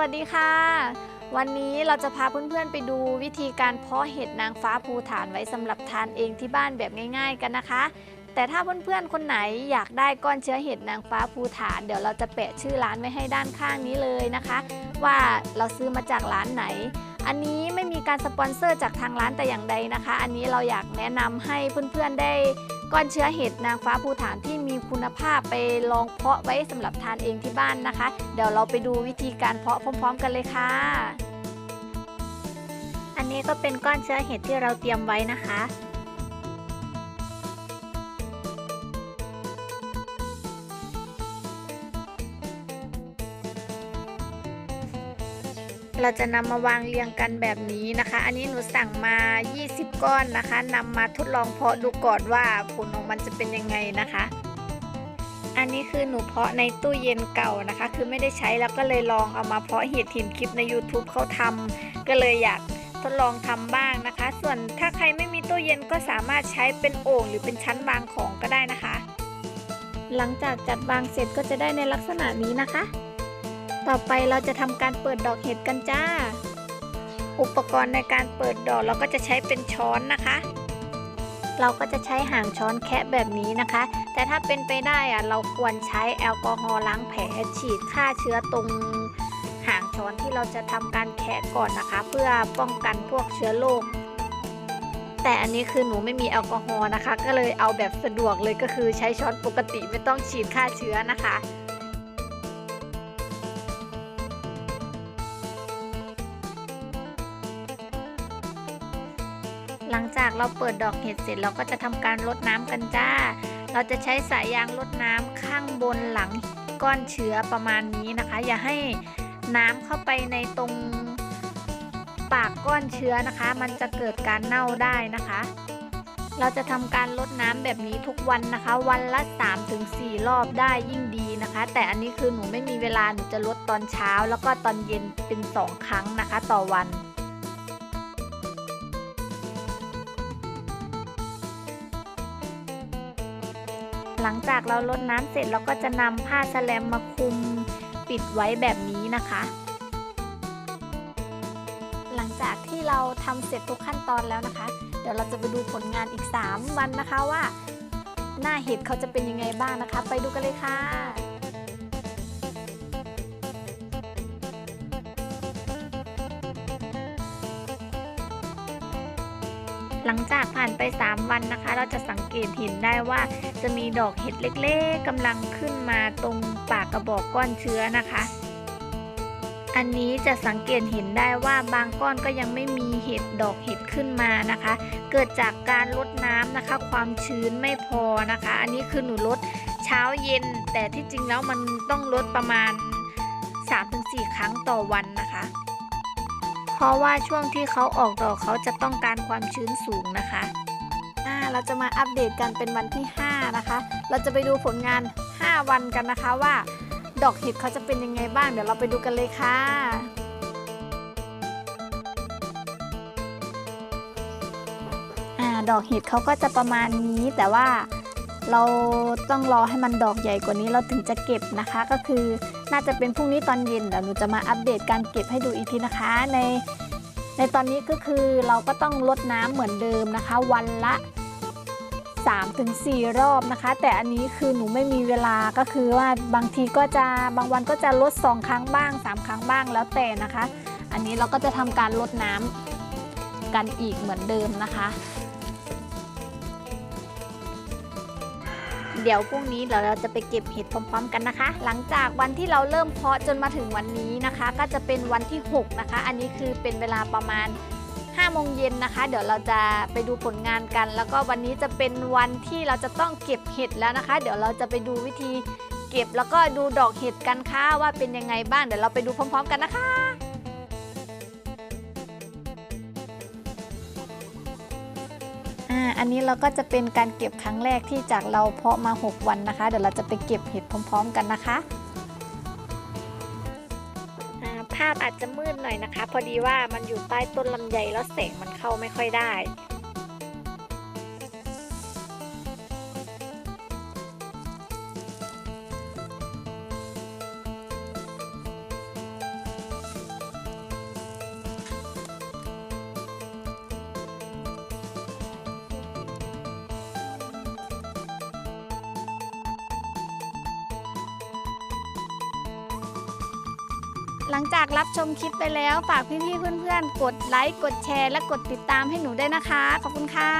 สวัสดีค่ะ วันนี้เราจะพาเพื่อนๆไปดูวิธีการเพาะเห็ดนางฟ้าภูฐานไว้สำหรับทานเองที่บ้านแบบง่าย ๆ กันนะคะ แต่ถ้าเพื่อนๆคนไหนอยากได้ก้อนเชื้อเห็ดนางฟ้าภูฐาน เดี๋ยวเราจะแปะชื่อร้านไว้ให้ด้านข้างนี้เลยนะคะ ว่าเราซื้อมาจากร้านไหน อันนี้ไม่มีการสปอนเซอร์จากทางร้านแต่อย่างใดนะคะ อันนี้เราอยากแนะนำให้เพื่อนๆได้ก้อนเชื้อเห็ดนางฟ้าภูฐานที่ คุณภาพไปลองเพาะไว้สำหรับทานเองที่บ้านนะคะ เดี๋ยวเราไปดูวิธีการเพาะพร้อม ๆ กันเลยค่ะ อันนี้ก็เป็นก้อนเชื้อเห็ดที่เราเตรียมไว้นะคะเราจะนำมาวางเรียงกันแบบนี้นะคะ อันนี้หนูสั่งมา 20 ก้อนนะคะนำมาทดลองเพาะดูก่อนว่าผลของมันจะเป็นยังไงนะคะ อันนี้คือหนูเพาะในตู้เย็นเก่านะคะ คือไม่ได้ใช้แล้วก็เลยลองเอามาเพาะเห็ดเห็นคลิปใน YouTube เขาทำก็เลยอยากทดลองทำบ้างนะคะ ส่วนถ้าใครไม่มีตู้เย็นก็สามารถใช้เป็นโอ่งหรือเป็นชั้นวางของก็ได้นะคะ หลังจากจัดวางเสร็จก็จะได้ในลักษณะนี้นะคะ ต่อไปเราจะทำการเปิดดอกเห็ดกันจ้า อุปกรณ์ในการเปิดดอกเราก็จะใช้เป็นช้อนนะคะ เราก็จะใช้หางช้อนแคะแบบนี้นะคะ แต่ถ้าเป็นไปได้อะเราควรใช้แอลกอฮอล์ล้างแผลฉีดฆ่าเชื้อตรงหางช้อนที่เราจะทำการแคะก่อนนะคะ เพื่อป้องกันพวกเชื้อโรคแต่อันนี้คือหนูไม่มีแอลกอฮอล์นะคะ ก็เลยเอาแบบสะดวกเลยก็คือใช้ช้อนปกติไม่ต้องฉีดฆ่าเชื้อนะคะ ลังจากเราเปิดดอกเห็ดเสร็จเราก็จะทำการรดน้ำกันจ้า เราจะใช้สายยางรดน้ำข้างบนหลังก้อนเชื้อประมาณนี้นะคะ อย่าให้น้ำเข้าไปในตรงปากก้อนเชื้อนะคะ มันจะเกิดการเน่าได้นะคะ เราจะทำการรดน้ำแบบนี้ทุกวันนะคะ วันละ 3-4 รอบได้ยิ่งดีนะคะ แต่อันนี้คือหนูไม่มีเวลาหนูจะรดตอนเช้า แล้วก็ตอนเย็นเป็น 2 ครั้งนะคะ ต่อวัน หลังจากเราลดน้ำเสร็จเราก็จะนำผ้าสแลมมาคุมปิดไว้แบบนี้นะคะ หลังจากที่เราทำเสร็จทุกขั้นตอนแล้วนะคะ เดี๋ยวเราจะไปดูผลงานอีก 3 วันนะคะว่า หน้าเห็ดเขาจะเป็นยังไงบ้างนะคะ ไปดูกันเลยค่ะ หลังจากผ่านไป 3 วันนะคะ เราจะสังเกตเห็นได้ว่าจะมีดอกเห็ดเล็กๆกำลังขึ้นมาตรงปากกระบอกก้อนเชื้อนะคะ อันนี้จะสังเกตเห็นได้ว่าบางก้อนก็ยังไม่มีเห็ดดอกเห็ดขึ้นมานะคะ เกิดจากการลดน้ำนะคะ ความชื้นไม่พอนะคะ อันนี้คือหนูลดเช้าเย็น แต่ที่จริงแล้วมันต้องลดประมาณ 3-4 ครั้งต่อวันนะคะ เพราะว่าช่วงที่เขาออกดอกเขาจะต้องการความชื้นสูงนะคะอ่าเราจะมาอัปเดตกันเป็นวันที่ 5 นะคะ เราจะไปดูผลงาน 5 วันกันนะคะว่า ดอกเห็ดเขาจะเป็นยังไงบ้าง เดี๋ยวเราไปดูกันเลยค่ะอ่าดอกเห็ดเขาก็จะประมาณนี้แต่ว่า เราต้องรอให้มันดอกใหญ่กว่านี้เราถึงจะเก็บนะคะ ก็คือน่าจะเป็นพรุ่งนี้ตอนเย็นเดี๋ยวหนูจะมาอัปเดตการเก็บให้ดูอีกทีนะคะ ในในตอนนี้ก็คือเราก็ต้องลดน้ำเหมือนเดิมนะคะ วันละ3-4 รอบนะคะ แต่อันนี้คือหนูไม่มีเวลาก็คือว่าบางทีก็จะบางวันก็จะลด 2 ครั้งบ้าง 3 ครั้งบ้างแล้วแต่นะคะ อันนี้เราก็จะทำการลดน้ำกันอีกเหมือนเดิมนะคะ เดี๋ยวพรุ่งนี้เดี๋ยวเราจะไปเก็บเห็ดพร้อม ๆ กันนะคะ หลังจากวันที่เราเริ่มเพาะจนมาถึงวันนี้นะคะ ก็จะเป็นวันที่ 6 นะคะ อันนี้คือเป็นเวลาประมาณ5โมงเย็นนะคะ เดี๋ยวเราจะไปดูผลงานกัน แล้วก็วันนี้จะเป็นวันที่เราจะต้องเก็บเห็ดแล้วนะคะ เดี๋ยวเราจะไปดูวิธีเก็บแล้วก็ดูดอกเห็ดกันค่ะว่าเป็นยังไงบ้างเดี๋ยวเราไปดูพร้อม ๆ กันนะคะ อันนี้เราก็จะเป็นการเก็บครั้งแรกที่จากเราเพาะมา 6 วันนะคะ เดี๋ยวเราจะไปเก็บเห็ดพร้อม ๆ กันนะคะภาพอาจจะมืดหน่อยนะคะ พอดีว่ามันอยู่ใต้ต้นลำไยแล้วแสงมันเข้าไม่ค่อยได้ หลังจากรับชมคลิปไปแล้ว ฝากพี่ๆเพื่อนๆ กดไลค์ กดแชร์ และกดติดตามให้หนูด้วยนะคะ ขอบคุณค่ะ